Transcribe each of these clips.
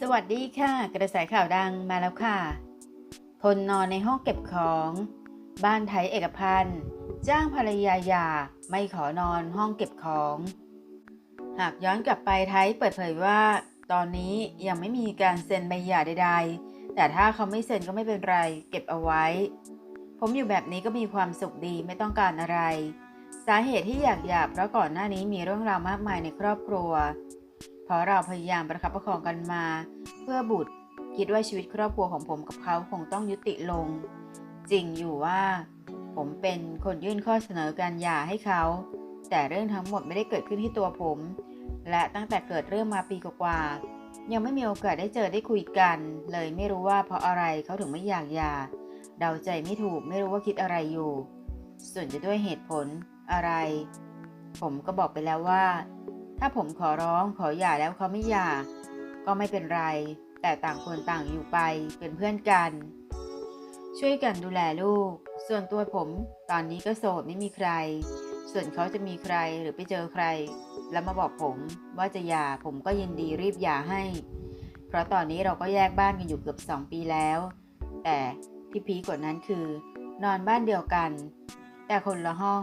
สวัสดีค่ะ กระแสข่าวดังมาแล้วค่ะทนนอนในห้องเก็บของ บ้านไทยเอกพันธ์จ้างภรรยาหย่าไม่ขอนอนห้องเก็บของ หากย้อนกลับไปไทยเปิดเผยว่า ตอนนี้ยังไม่มีการเซ็นใบหย่าใด ๆ แต่ถ้าเขาไม่เซ็นก็ไม่เป็นไร เก็บเอาไว้ ผมอยู่แบบนี้ก็มีความสุขดีไม่ต้องการอะไร สาเหตุที่อยากหย่าเพราะก่อนหน้านี้มีเรื่องราวมากมายในครอบครัว เพราะเราพยายามประคับประคองกันมา เพื่อบุตรคิดว่าชีวิตครอบครัวของผมกับเขาคงต้องยุติลง จริงอยู่ว่า ผมเป็นคนยื่นข้อเสนอการหย่าให้เขา แต่เรื่องทั้งหมดไม่ได้เกิดขึ้นที่ตัวผม และตั้งแต่เกิดเรื่องมาปีกว่ายังไม่มีโอกาสได้เจอได้คุยกัน เลยไม่รู้ว่าเพราะอะไรเขาถึงไม่อยากหย่าเดาใจไม่ถูกไม่รู้ว่าคิดอะไรอยู่ ส่วนจะด้วยเหตุผลอะไร ผมก็บอกไปแล้วว่า ถ้าผมขอร้องขอหย่าแล้วเขาไม่หย่า ก็ไม่เป็นไร แต่ต่างคนต่างอยู่ไปเป็นเพื่อนกัน ช่วยกันดูแลลูก ส่วนตัวผมตอนนี้ก็โสดไม่มีใคร ส่วนเขาจะมีใครหรือไปเจอใคร แล้วมาบอกผมว่าจะหย่าผมก็ยินดีรีบหย่าให้ เพราะตอนนี้เราก็แยกบ้านกันอยู่เกือบสองปีแล้ว แต่ที่พีกว่านั้นคือ นอนบ้านเดียวกัน แต่คนละห้อง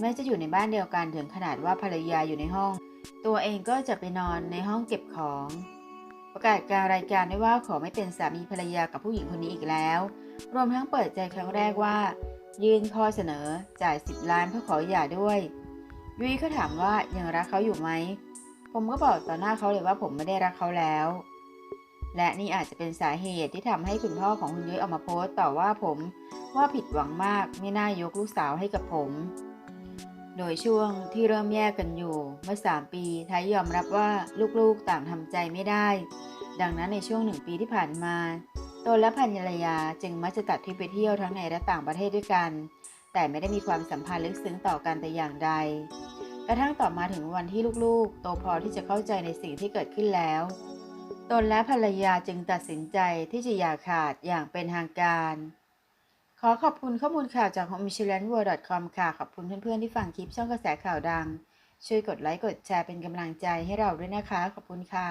แม้จะอยู่ในบ้านเดียวกันถึงขนาดว่าภรรยาอยู่ในห้อง ตัวเองก็จะไปนอนในห้องเก็บของ ประกาศการรายการไว้ว่าขอไม่เป็นสามีภรรยากับผู้หญิงคนนี้อีกแล้ว รวมทั้งเปิดใจครั้งแรกว่า ยื่นข้อเสนอจ่าย 10 ล้านเพื่อขอหย่าด้วยยุ้ยเขาถามว่ายังรักเขาอยู่ไหม ผมก็บอกต่อหน้าเขาเลยว่าผมไม่ได้รักเขาแล้ว และนี่อาจจะเป็นสาเหตุที่ทำให้คุณพ่อของคุณยุ้ยออกมาโพสต์ต่อว่าผมว่าผิดหวังมากไม่น่ายกลูกสาวให้กับผม โดยช่วงที่เริ่มแยกกันอยู่เมื่อ 3 ปีไทยยอมรับว่าลูกๆต่างทำใจไม่ได้ ดังนั้นในช่วงหนึ่งปีที่ผ่านมาตนและภรรยาจึงมักจะตัดทริปไปเที่ยวทั้งในและต่างประเทศด้วยกัน แต่ไม่ได้มีความสัมพันธ์ลึกซึ้งต่อกันแต่อย่างใด กระทั่งต่อมาถึงวันที่ลูกๆ โตพอที่จะเข้าใจในสิ่งที่เกิดขึ้นแล้ว ตนและภรรยาจึงตัดสินใจที่จะอย่าขาดอย่างเป็นทางการ ขอขอบคุณข้อมูลข่าวจาก h o m e c h i l a n w o r l d c o m ค่ะ ขอบคุณเพื่อนๆที่ฟังคลิปช่องกระแสข่าวดัง ช่วยกดไลค์กดแชร์เป็นกำลังใจให้เราด้วยนะคะ ขอบคุณค่ะ